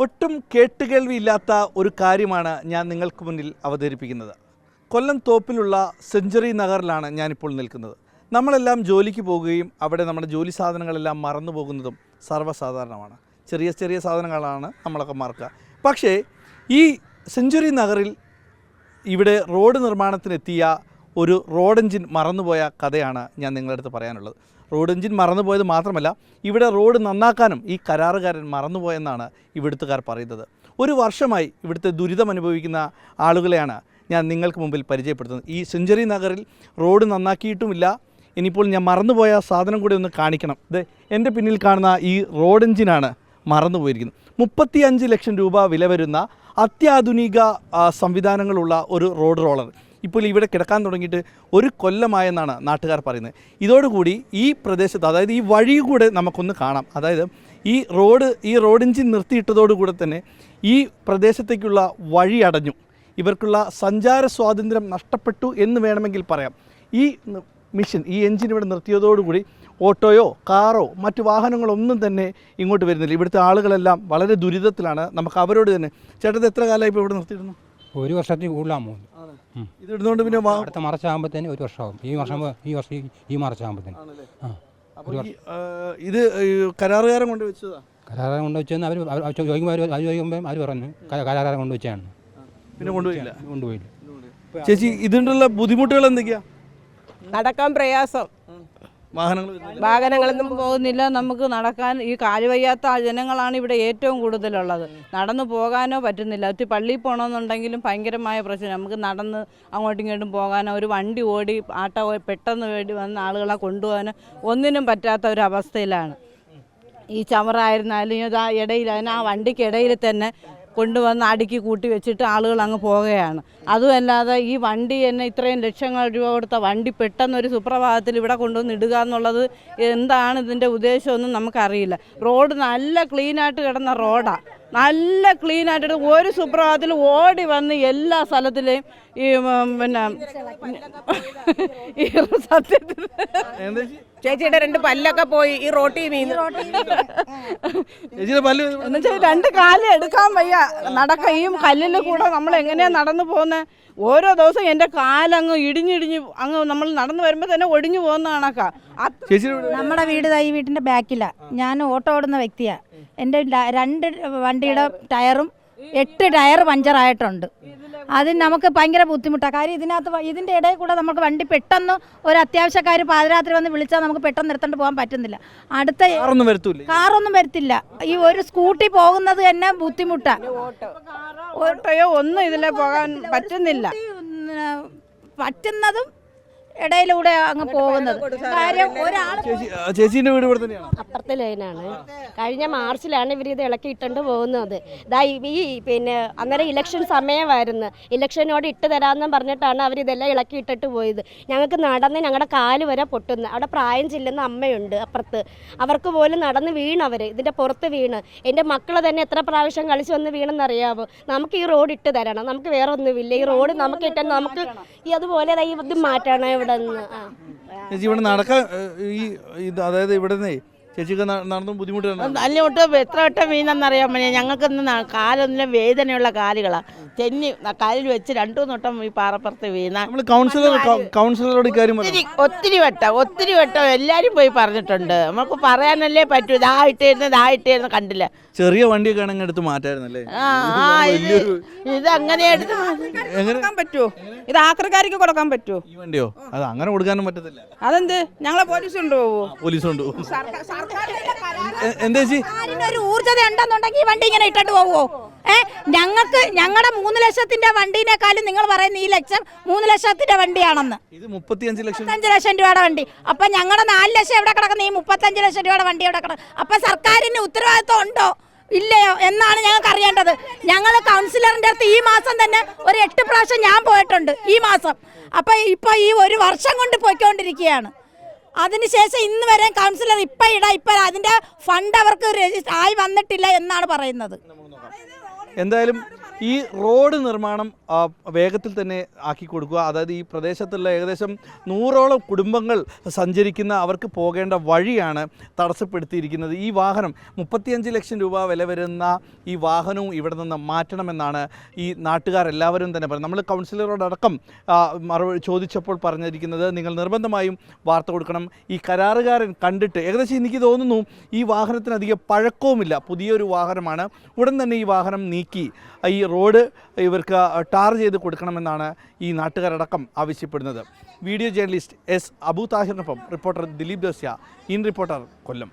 ഒട്ടും കേട്ടുകേൾവിയില്ലാത്ത ഒരു കാര്യമാണ് ഞാൻ നിങ്ങൾക്ക് മുന്നിൽ അവതരിപ്പിക്കുന്നത്. കൊല്ലം തോപ്പിലുള്ള സെഞ്ചുറി നഗറിലാണ് ഞാനിപ്പോൾ നിൽക്കുന്നത്. നമ്മളെല്ലാം ജോലിക്ക് പോവുകയും അവിടെ നമ്മുടെ ജോലി സാധനങ്ങളെല്ലാം മറന്നു പോകുന്നതും സർവസാധാരണമാണ്. ചെറിയ ചെറിയ സാധനങ്ങളാണ് നമ്മളൊക്കെ മറക്കുക. പക്ഷേ ഈ സെഞ്ചുറി നഗറിൽ ഇവിടെ റോഡ് നിർമ്മാണത്തിനെത്തിയ ഒരു റോഡ് എഞ്ചിൻ മറന്നുപോയ കഥയാണ് ഞാൻ നിങ്ങളുടെ അടുത്ത് പറയാനുള്ളത്. റോഡ് എഞ്ചിൻ മറന്നുപോയത് മാത്രമല്ല ഇവിടെ റോഡ് നന്നാക്കാനും ഈ കരാറുകാരൻ മറന്നുപോയെന്നാണ് ഇവിടുത്തുകാർ പറയുന്നത്. ഒരു വർഷമായി ഇവിടുത്തെ ദുരിതം അനുഭവിക്കുന്ന ആളുകളെയാണ് ഞാൻ നിങ്ങൾക്ക് മുമ്പിൽ പരിചയപ്പെടുത്തുന്നത്. ഈ സെഞ്ചുറി നഗറിൽ റോഡ് നന്നാക്കിയിട്ടുമില്ല. ഇനിയിപ്പോൾ ഞാൻ മറന്നുപോയ സാധനം കൂടി ഒന്ന് കാണിക്കണം. ഇത് എന്റെ പിന്നിൽ കാണുന്ന ഈ റോഡ് എഞ്ചിനാണ് മറന്നുപോയിരിക്കുന്നത്. മുപ്പത്തി അഞ്ച് ലക്ഷം രൂപ വില വരുന്ന അത്യാധുനിക സംവിധാനങ്ങളുള്ള ഒരു റോഡ് റോളർ. ഇപ്പോൾ ഇവിടെ കിടക്കാൻ തുടങ്ങിയിട്ട് ഒരു കൊല്ലമായെന്നാണ് നാട്ടുകാർ പറയുന്നത്. ഇതോടുകൂടി ഈ പ്രദേശത്ത് അതായത് ഈ വഴി കൂടെ നമുക്കൊന്ന് കാണാം. അതായത് ഈ റോഡ് ഈ റോഡ് എഞ്ചിൻ നിർത്തിയിട്ടതോടുകൂടെ തന്നെ ഈ പ്രദേശത്തേക്കുള്ള വഴി അടഞ്ഞു. ഇവർക്കുള്ള സഞ്ചാര സ്വാതന്ത്ര്യം നഷ്ടപ്പെട്ടു എന്ന് വേണമെങ്കിൽ പറയാം. ഈ മിഷൻ ഈ എഞ്ചിൻ ഇവിടെ നിർത്തിയതോടുകൂടി ഓട്ടോയോ കാറോ മറ്റു വാഹനങ്ങളോ ഒന്നും തന്നെ ഇങ്ങോട്ട് വരുന്നില്ല. ഇവിടുത്തെ ആളുകളെല്ലാം വളരെ ദുരിതത്തിലാണ്. നമുക്ക് അവരോട് തന്നെ ചേട്ടത് എത്ര കാലമായി ഇപ്പോൾ ഇവിടെ നിർത്തിയിരുന്നു ഒരു വർഷത്തിൽ ഉം. ഇത് ഇടുന്നോണ്ട് പിന്നെ വാ- അടുത്ത മാർച്ച് ആകുമ്പോഴത്തേന് ഒരു വർഷമാകും. ഈ വർഷം ഈ വർഷം ഈ- ഈ മാർച്ച് ആകുമ്പോഴത്തേന് ആ. അപ്പോൾ ഈ, ആ, ഇത് ഈ കരാറുകാരൻ കൊണ്ട് വെച്ചതാ കരാറാരം കൊണ്ട് വെച്ചെന്ന് അവർ ചോദിക്കുമ്പോൾ അവർ അവർ ചോദിക്കുമ്പോൾ അവർ പറഞ്ഞു. ക- കൊണ്ട് വെച്ചാണ് പിന്നെ കൊണ്ടുപോയില്ല? കൊണ്ടുപോയില്ല. ചേച്ചി ഇതിനുള്ള ബുദ്ധിമുട്ടുകൾ എന്തൊക്കെയാ? നടക്കാൻ പ്രയാസം. വാഹനങ്ങൾ വാഹനങ്ങളൊന്നും പോകുന്നില്ല. നമുക്ക് നടക്കാൻ ഈ കാലുവയ്യാത്ത ജനങ്ങളാണ് ഇവിടെ ഏറ്റവും കൂടുതലുള്ളത്. നടന്നു പോകാനോ പറ്റുന്നില്ല. ഒത്തിരി പള്ളിയിൽ പോകണമെന്നുണ്ടെങ്കിലും ഭയങ്കരമായ പ്രശ്നം. നമുക്ക് നടന്ന് അങ്ങോട്ടും ഇങ്ങോട്ടും പോകാനോ ഒരു വണ്ടി ഓടി ആട്ടോ പെട്ടെന്ന് വേണ്ടി വന്ന ആളുകളെ കൊണ്ടുപോകാനോ ഒന്നിനും പറ്റാത്ത ഒരു അവസ്ഥയിലാണ്. ഈ ചവറായിരുന്നാലും ഇതാ ഇടയിൽ അതിന് ആ വണ്ടിക്കിടയിൽ തന്നെ കൊണ്ടുവന്ന് അടുക്കി കൂട്ടി വെച്ചിട്ട് ആളുകൾ അങ്ങ് പോവുകയാണ്. അതുമല്ലാതെ ഈ വണ്ടി തന്നെ ഇത്രയും ലക്ഷങ്ങൾ രൂപ കൊടുത്ത വണ്ടി പെട്ടെന്നൊരു സുപ്രഭാതത്തിൽ ഇവിടെ കൊണ്ടുവന്ന് ഇടുക എന്നുള്ളത് എന്താണ് ഇതിന്റെ ഉദ്ദേശമൊന്നും നമുക്കറിയില്ല. റോഡ് നല്ല ക്ലീനായിട്ട് കിടന്ന റോഡാണ് നല്ല ക്ലീനായിട്ട് ഒരു സുപ്രഭാതത്തിൽ ഓടി വന്ന് എല്ലാ സ്ഥലത്തിലെയും ഈ പിന്നെ ഈ സത്യത്തിൽ? ചേച്ചിയുടെ രണ്ട് പല്ലൊക്കെ പോയി ഈ റോട്ടി വീണ്. ചേച്ചിയുടെ പല്ല് രണ്ട് കാലം എടുക്കാൻ വയ്യ. നടക്ക ഈ കല്ലിൽ കൂടെ നമ്മൾ എങ്ങനെയാ നടന്നു പോകുന്നത് ഓരോ ദിവസം എന്റെ കാലങ്ങ് ഇടിഞ്ഞിടിഞ്ഞ് അങ്ങ് നമ്മൾ നടന്നു വരുമ്പോൾ തന്നെ ഒടിഞ്ഞു പോകുന്ന കണക്കാ. നമ്മുടെ വീട് ഈ വീട്ടിന്റെ ബാക്കിലാണ് ഞാൻ ഓട്ടോ ഓടുന്ന വ്യക്തിയാ. എന്റെ രണ്ട് വണ്ടിയുടെ ടയറും എട്ട് ടയർ പഞ്ചറായിട്ടുണ്ട്. അതിന് നമുക്ക് ഭയങ്കര ബുദ്ധിമുട്ടാണ് കാര്യം ഇതിനകത്ത് ഇതിന്റെ ഇടയിൽ കൂടെ നമുക്ക് വണ്ടി പെട്ടെന്ന് ഒരു അത്യാവശ്യക്കാർ പാതിരാത്രി വന്ന് വിളിച്ചാൽ നമുക്ക് പെട്ടെന്ന് എടുത്തോണ്ട് പോകാൻ പറ്റുന്നില്ല. അടുത്ത കാറൊന്നും വരത്തൂല്ലേ? കാറൊന്നും വരത്തില്ല. ഈ ഒരു സ്കൂട്ടി പോകുന്നത് തന്നെ ബുദ്ധിമുട്ടാണ് ഓട്ടോയോ ഒന്നും ഇതിലെ പോകാൻ പറ്റുന്നില്ല. പറ്റുന്നതും ഇടയിലൂടെ അങ്ങ് പോകുന്നത്. കാര്യം ഒരാൾ ചേച്ചി വീട് ഇവിടെ തന്നെയാണ്? അപ്പുറത്തെ ലൈനാണ്. കഴിഞ്ഞ മാർച്ചിലാണ് ഇവർ ഇത് ഇളക്കി ഇട്ടുകൊണ്ട് പോകുന്നത്. ഇതാ ഈ പിന്നെ അന്നേരം ഇലക്ഷൻ സമയമായിരുന്നു. ഇലക്ഷനോട് ഇട്ട് തരാമെന്ന് പറഞ്ഞിട്ടാണ് അവർ ഇതെല്ലാം ഇളക്കി ഇട്ടിട്ട് പോയത്. ഞങ്ങൾക്ക് നടന്ന് ഞങ്ങളുടെ കാൽ വരെ പൊട്ടുന്നു. അവിടെ പ്രായം ചെല്ലുന്ന അമ്മയുണ്ട് അപ്പുറത്ത്. അവർക്ക് പോലും നടന്ന് വീണവർ ഇതിന്റെ പുറത്ത് വീണ്. എന്റെ മക്കൾ തന്നെ എത്ര പ്രാവശ്യം കളിച്ച് വന്ന് വീണെന്നറിയാവോ? നമുക്ക് ഈ റോഡ് ഇട്ട് തരണം. നമുക്ക് വേറെ ഒന്നുമില്ല. ഈ റോഡ് നമുക്ക് ഇട്ടാൽ നമുക്ക് ഈ അതുപോലെ ഇത് മാറ്റണം ഇവിടെ നടക്കാൻ ഈ അതായത് ഇവിടെ നിന്നേ ചേച്ചിക്ക് നടന്നും ബുദ്ധിമുട്ടാണ് ബുദ്ധിമുട്ടാണ് നല്ലോട്ട് എത്ര വട്ടം വീണെന്നറിയാൻ പറ്റിയ ഞങ്ങൾക്കൊന്നും കാലൊന്നും വേദനയുള്ള കാലുകളാണ് തെന്നി കാലിൽ വെച്ച് രണ്ടു വട്ടം ഈ പാറപ്പുറത്ത് വീണ. കൗൺസിലർ കൗൺസിലറോട് ഒത്തിരി ഒത്തിരി വട്ടം ഒത്തിരി വട്ടം എല്ലാരും പോയി പറഞ്ഞിട്ടുണ്ട്. നമുക്ക് പറയാനല്ലേ പറ്റൂ ഇതാ ഇട്ടേരുന്നു ഇതാ ഇട്ടേരുന്നു കണ്ടില്ല. ചെറിയ വണ്ടിയൊക്കെ ആണെങ്കിൽ എടുത്ത് മാറ്റായിരുന്നല്ലേ? ഇത് ഇത് അങ്ങനെ എടുത്ത് കൊടുക്കാൻ പറ്റുമോ ഇത് ആക്രക്കാരിക്ക് കൊടുക്കാൻ പറ്റുമോ ഈ വണ്ടിയോ? അത് അങ്ങനെ കൊടുക്കാനും പറ്റത്തില്ല. അതെന്ത്? ഞങ്ങളെ പോലീസ് കൊണ്ടുപോകുമോ പോലീസ് കൊണ്ട് എന്താ ചേച്ചി? ഒരു ഊർജത ഉണ്ടെന്നുണ്ടെങ്കിൽ ഈ വണ്ടി ഇങ്ങനെ ഇട്ടിട്ട് പോവുമോ ഏ ഞങ്ങൾക്ക് ഞങ്ങളുടെ മൂന്ന് ലക്ഷത്തിന്റെ വണ്ടീനേക്കാളും നിങ്ങൾ പറയുന്ന ഈ ലക്ഷം മൂന്ന് ലക്ഷത്തിന്റെ വണ്ടിയാണെന്ന്. ഇത് മുപ്പത്തിയഞ്ച് ലക്ഷം മുപ്പത്തഞ്ച് ലക്ഷം രൂപയുടെ വണ്ടി. അപ്പൊ ഞങ്ങളുടെ നാല് ലക്ഷം എവിടെ കിടക്കുന്ന? ഈ മുപ്പത്തഞ്ച് ലക്ഷം രൂപയുടെ വണ്ടി എവിടെ കിടക്കുന്നത് അപ്പൊ സർക്കാരിന് ഉത്തരവാദിത്വം ഉണ്ടോ? ഇല്ലയോ? എന്നാണ് ഞങ്ങൾക്ക് അറിയേണ്ടത്. ഞങ്ങൾ കൗൺസിലറിന്റെ അടുത്ത് ഈ മാസം തന്നെ ഒരു എട്ട് പ്രാവശ്യം ഞാൻ പോയിട്ടുണ്ട് ഈ മാസം. അപ്പൊ ഇപ്പൊ ഈ ഒരു വർഷം കൊണ്ട് പോയിക്കൊണ്ടിരിക്കുകയാണ്. അതിനുശേഷം ഇന്ന് വരെ കൗൺസിലർ ഇപ്പൊ ഇടാ ഇപ്പൊ അതിന്റെ ഫണ്ട് അവർക്ക് ആയി വന്നിട്ടില്ല എന്നാണ് പറയുന്നത്. എന്തായാലും ഈ റോഡ് നിർമ്മാണം വേഗത്തിൽ തന്നെ ആക്കി കൊടുക്കുക. അതായത് ഈ പ്രദേശത്തുള്ള ഏകദേശം നൂറോളം കുടുംബങ്ങൾ സഞ്ചരിക്കുന്ന അവർക്ക് പോകേണ്ട വഴിയാണ് തടസ്സപ്പെടുത്തിയിരിക്കുന്നത്. ഈ വാഹനം മുപ്പത്തിയഞ്ച് ലക്ഷം രൂപ വില വരുന്ന ഈ വാഹനവും ഇവിടെ നിന്ന് മാറ്റണമെന്നാണ് ഈ നാട്ടുകാരെല്ലാവരും തന്നെ പറയുന്നത്. നമ്മൾ കൗൺസിലറോടക്കം മറുപടി ചോദിച്ചപ്പോൾ പറഞ്ഞിരിക്കുന്നത് നിങ്ങൾ നിർബന്ധമായും വാർത്ത കൊടുക്കണം. ഈ കരാറുകാരൻ കണ്ടിട്ട് ഏകദേശം എനിക്ക് തോന്നുന്നു ഈ വാഹനത്തിന് അധികം പഴക്കവുമില്ല. പുതിയൊരു വാഹനമാണ്. ഉടൻ തന്നെ ഈ വാഹനം നീക്കി. ഈ റോഡ് ഇവർക്ക് ടാർ ചെയ്ത് കൊടുക്കണമെന്നാണ് ഈ നാട്ടുകാരടക്കം ആവശ്യപ്പെടുന്നത്. Video journalist S. അബു താഹിറിനൊപ്പം റിപ്പോർട്ടർ ദിലീപ് ദോസ്യ ഇൻ റിപ്പോർട്ടർ കൊല്ലം.